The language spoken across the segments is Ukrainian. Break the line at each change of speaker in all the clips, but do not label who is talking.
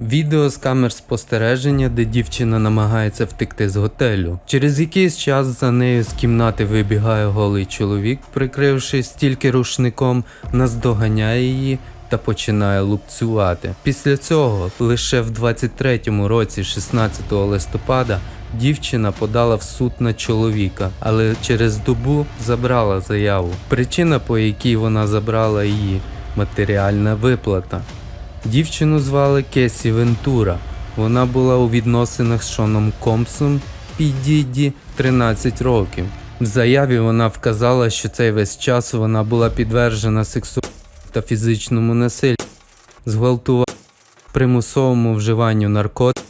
Відео з камер спостереження, де дівчина намагається втекти з готелю. Через якийсь час за нею з кімнати вибігає голий чоловік, прикрившись тільки рушником, наздоганяє її та починає лупцювати. Після цього, лише в 23-му році, 16 листопада, дівчина подала в суд на чоловіка, але через добу забрала заяву. Причина, по якій вона забрала її матеріальна виплата. Дівчину звали Кесі Вентура. Вона була у відносинах з Шоном Компсом Підіді 13 років. В заяві вона вказала, що цей весь час вона була підтверджена сексуальному та фізичному насиллю, зґвалтуванню, примусовому вживанню наркотиків.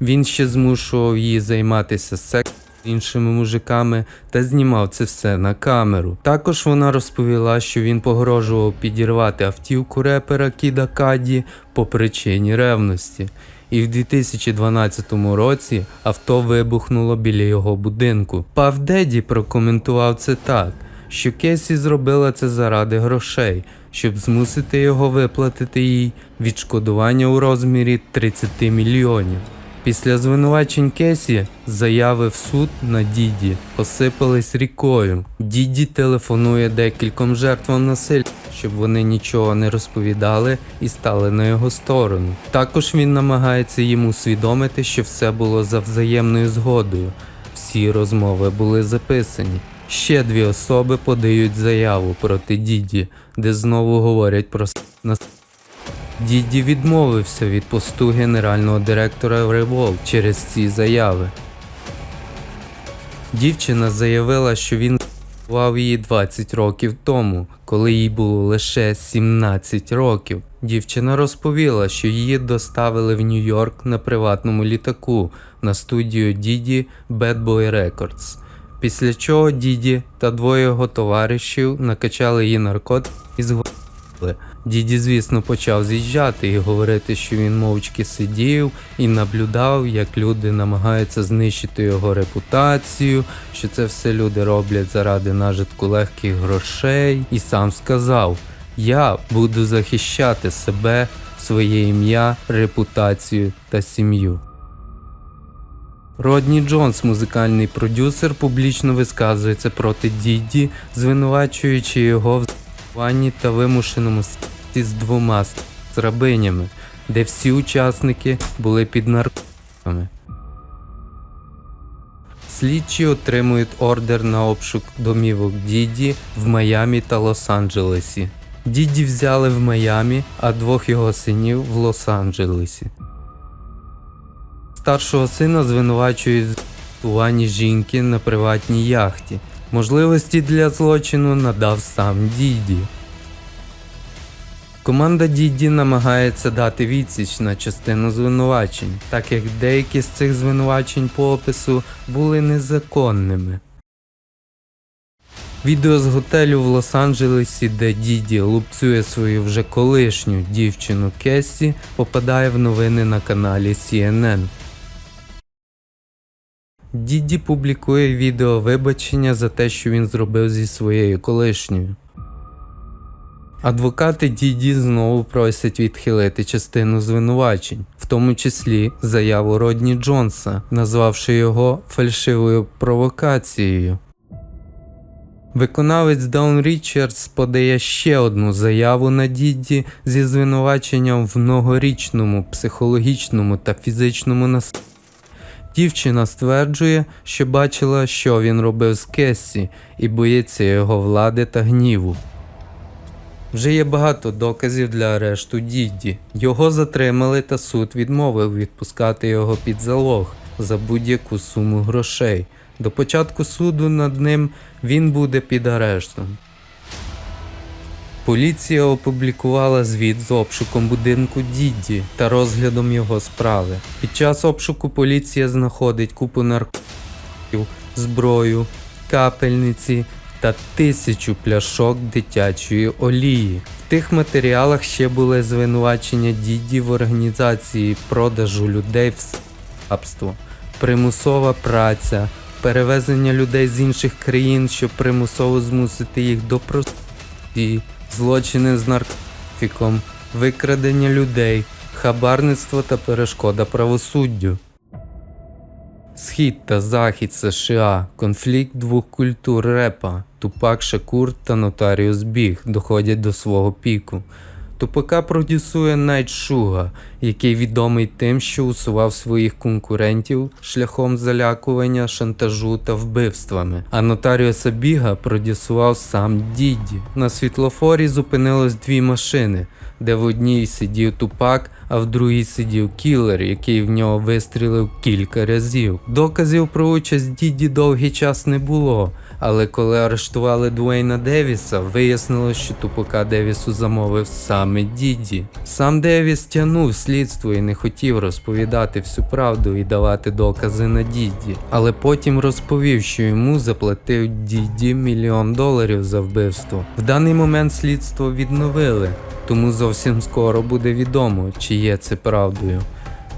Він ще змушував її займатися сексом з іншими мужиками та знімав це все на камеру. Також вона розповіла, що він погрожував підірвати автівку репера Кіда Каді по причині ревності. І в 2012 році авто вибухнуло біля його будинку. Пав Деді прокоментував це так, що Кесі зробила це заради грошей, щоб змусити його виплатити їй відшкодування у розмірі 30 мільйонів. Після звинувачень Кесі заяви в суд на Діді посипались рікою. Діді телефонує декільком жертвам насилля, щоб вони нічого не розповідали і стали на його сторону. Також він намагається їм усвідомити, що все було за взаємною згодою. Всі розмови були записані. Ще дві особи подають заяву проти Діді, де знову говорять про с- нас. Діді відмовився від посту генерального директора Revolve через ці заяви. Дівчина заявила, що він з**вав її 20 років тому, коли їй було лише 17 років. Дівчина розповіла, що її доставили в Нью-Йорк на приватному літаку на студію Діді Bad Boy Records. Після чого Діді та двоє його товаришів накачали її наркотики і зґвалтували. Діді, звісно, почав з'їжджати і говорити, що він мовчки сидів і наблюдав, як люди намагаються знищити його репутацію, що це все люди роблять заради нажитку легких грошей, і сам сказав: Я буду захищати себе, своє ім'я, репутацію та сім'ю. Родні Джонс, музикальний продюсер, публічно висказується проти Діді, звинувачуючи його в та вимушеному з двома з рабинями, де всі учасники були під наркотиками. Слідчі отримують ордер на обшук домівок Діді в Майамі та Лос-Анджелесі. Діді взяли в Майамі, а двох його синів в Лос-Анджелесі. Старшого сина звинувачують в зґвалтуванні жінки на приватній яхті. Можливості для злочину надав сам Діді. Команда Діді намагається дати відсіч на частину звинувачень, так як деякі з цих звинувачень по опису були незаконними. Відео з готелю в Лос-Анджелесі, де Діді лупцює свою вже колишню дівчину Кесі, попадає в новини на каналі CNN. Діді публікує відео вибачення за те, що він зробив зі своєю колишньою. Адвокати Діді знову просять відхилити частину звинувачень, в тому числі заяву Родні Джонса, назвавши його фальшивою провокацією. Виконавець Даун Річардс подає ще одну заяву на Діді зі звинуваченням в многорічному психологічному та фізичному насильстві. Дівчина стверджує, що бачила, що він робив з Кессі, і боїться його влади та гніву. Вже є багато доказів для арешту Дідді. Його затримали та суд відмовив відпускати його під залог за будь-яку суму грошей. До початку суду над ним він буде під арештом. Поліція опублікувала звіт з обшуком будинку Дідді та розглядом його справи. Під час обшуку поліція знаходить купу наркотиків, зброю, капельниці та тисячу пляшок дитячої олії. В тих матеріалах ще були звинувачення Дідді в організації продажу людей в рабство, примусова праця, перевезення людей з інших країн, щоб примусово змусити їх до проституції, злочини з наркотиком, викрадення людей, хабарництво та перешкода правосуддю. Схід та захід США, конфлікт двох культур репа, Тупак Шакур та Нотаріус Біг доходять до свого піку. Тупака продюсує Найт Шуга, який відомий тим, що усував своїх конкурентів шляхом залякування, шантажу та вбивствами. А Нотаріуса Біга продюсував сам Дідді. На світлофорі зупинилось дві машини, де в одній сидів Тупак, а в другій сидів кілер, який в нього вистрілив кілька разів. Доказів про участь діді довгий час не було. Але коли арештували Дуейна Девіса, вияснилось, що тупака Девісу замовив саме Діді. Сам Девіс тягнув слідство і не хотів розповідати всю правду і давати докази на Діді. Але потім розповів, що йому заплатив Діді мільйон доларів за вбивство. В даний момент слідство відновили, тому зовсім скоро буде відомо, чи є це правдою.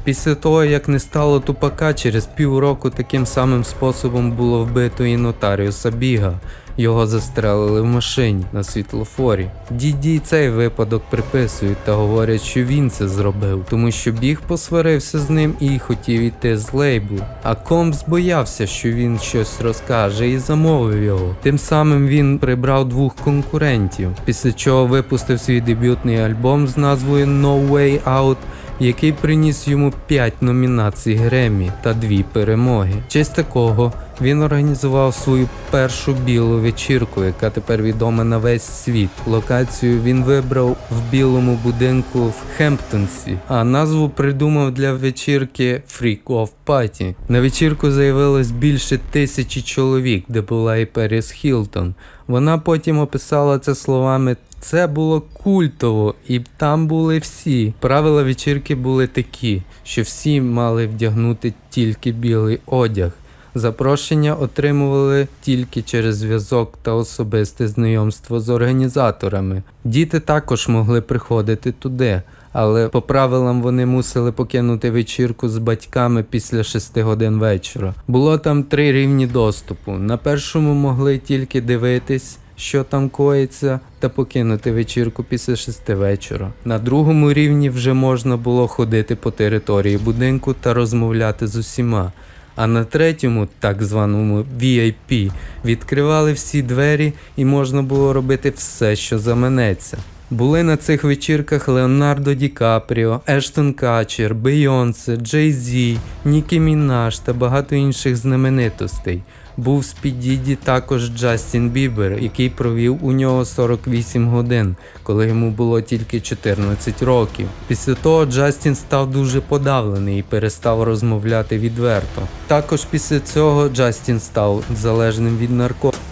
Після того, як не стало тупака, через півроку таким самим способом було вбито і нотаріуса Біга. Його застрелили в машині на світлофорі. Діді цей випадок приписують та говорять, що він це зробив, тому що біг посварився з ним і хотів іти з лейблу. А Комс боявся, що він щось розкаже і замовив його. Тим самим він прибрав двох конкурентів, після чого випустив свій дебютний альбом з назвою No Way Out який приніс йому 5 номінацій Греммі та 2 перемоги. В честь такого він організував свою першу білу вечірку, яка тепер відома на весь світ. Локацію він вибрав в білому будинку в Хемптонсі, а назву придумав для вечірки Freak of Party. На вечірку заявилось більше тисячі чоловік, де була і Періс Хілтон. Вона потім описала це словами. Це було культово, і там були всі. Правила вечірки були такі, що всі мали вдягнути тільки білий одяг. Запрошення отримували тільки через зв'язок та особисте знайомство з організаторами. Діти також могли приходити туди, але по правилам вони мусили покинути вечірку з батьками після 6 годин вечора. Було там три рівні доступу. На першому могли тільки дивитись. Що там коїться, та покинути вечірку після шести вечора. На другому рівні вже можна було ходити по території будинку та розмовляти з усіма. А на третьому, так званому VIP, відкривали всі двері і можна було робити все, що заманеться. Були на цих вечірках Леонардо Ді Капріо, Ештон Качер, Бейонсе, Джей Зі, Нікі Мінаш та багато інших знаменитостей. Був з Підіді також Джастін Бібер, який провів у нього 48 годин, коли йому було тільки 14 років. Після того Джастін став дуже подавлений і перестав розмовляти відверто. Також після цього Джастін став залежним від наркотиків.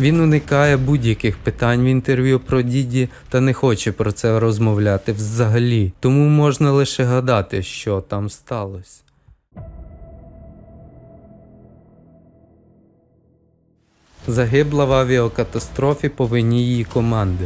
Він уникає будь-яких питань в інтерв'ю про Діді та не хоче про це розмовляти взагалі, тому можна лише гадати, що там сталося. Загибла в авіакатастрофі по вині її команди,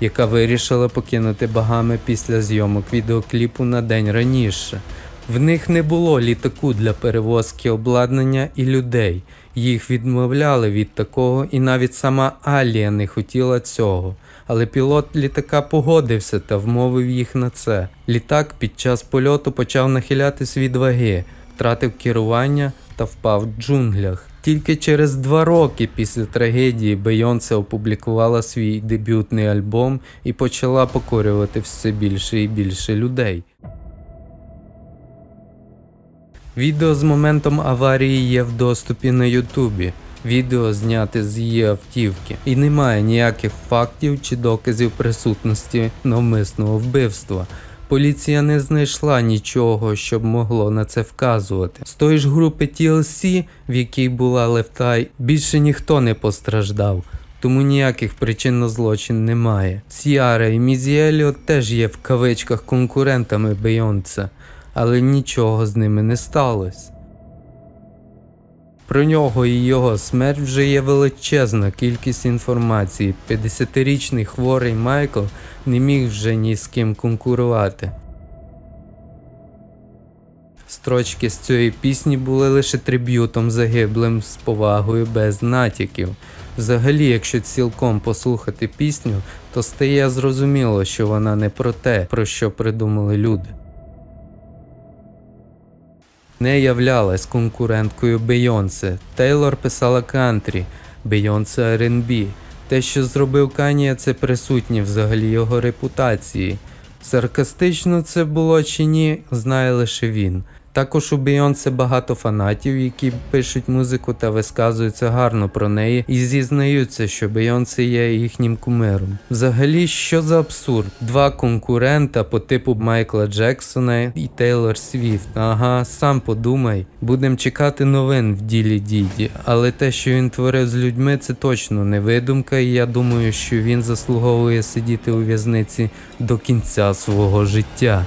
яка вирішила покинути Багами після зйомок відеокліпу на день раніше. В них не було літаку для перевозки обладнання і людей. Їх відмовляли від такого, і навіть сама Алія не хотіла цього. Але пілот літака погодився та вмовив їх на це. Літак під час польоту почав нахилятись від ваги, втратив керування та впав в джунглях. Тільки через два роки після трагедії Бейонсе опублікувала свій дебютний альбом і почала покорювати все більше і більше людей. Відео з моментом аварії є в доступі на Ютубі. Відео зняте з її автівки, і немає ніяких фактів чи доказів присутності навмисного вбивства. Поліція не знайшла нічого, щоб могло на це вказувати. З тої ж групи TLC, в якій була Левтай, більше ніхто не постраждав. Тому ніяких причин на злочин немає. Сіара і Мізі Еліот теж є в кавичках конкурентами Бейонса, але нічого з ними не сталося. Про нього і його смерть вже є величезна кількість інформації. 50-річний хворий Майкл не міг вже ні з ким конкурувати. Строчки з цієї пісні були лише триб'ютом загиблим з повагою без натяків. Взагалі, якщо цілком послухати пісню, то стає зрозуміло, що вона не про те, про що придумали люди. Не являлась конкуренткою Бейонсе. Тейлор писала кантрі, Бейонсе R&B. Те, що зробив Канія, це присутнє взагалі його репутації. Саркастично це було чи ні, знає лише він. Також у Бейонсе багато фанатів, які пишуть музику та висказуються гарно про неї і зізнаються, що Бейонсе є їхнім кумиром. Взагалі, що за абсурд? Два конкурента по типу Майкла Джексона і Тейлор Свіфт. Ага, сам подумай. Будем чекати новин в ділі Діді, але те, що він творив з людьми, це точно не видумка, і я думаю, що він заслуговує сидіти у в'язниці до кінця свого життя.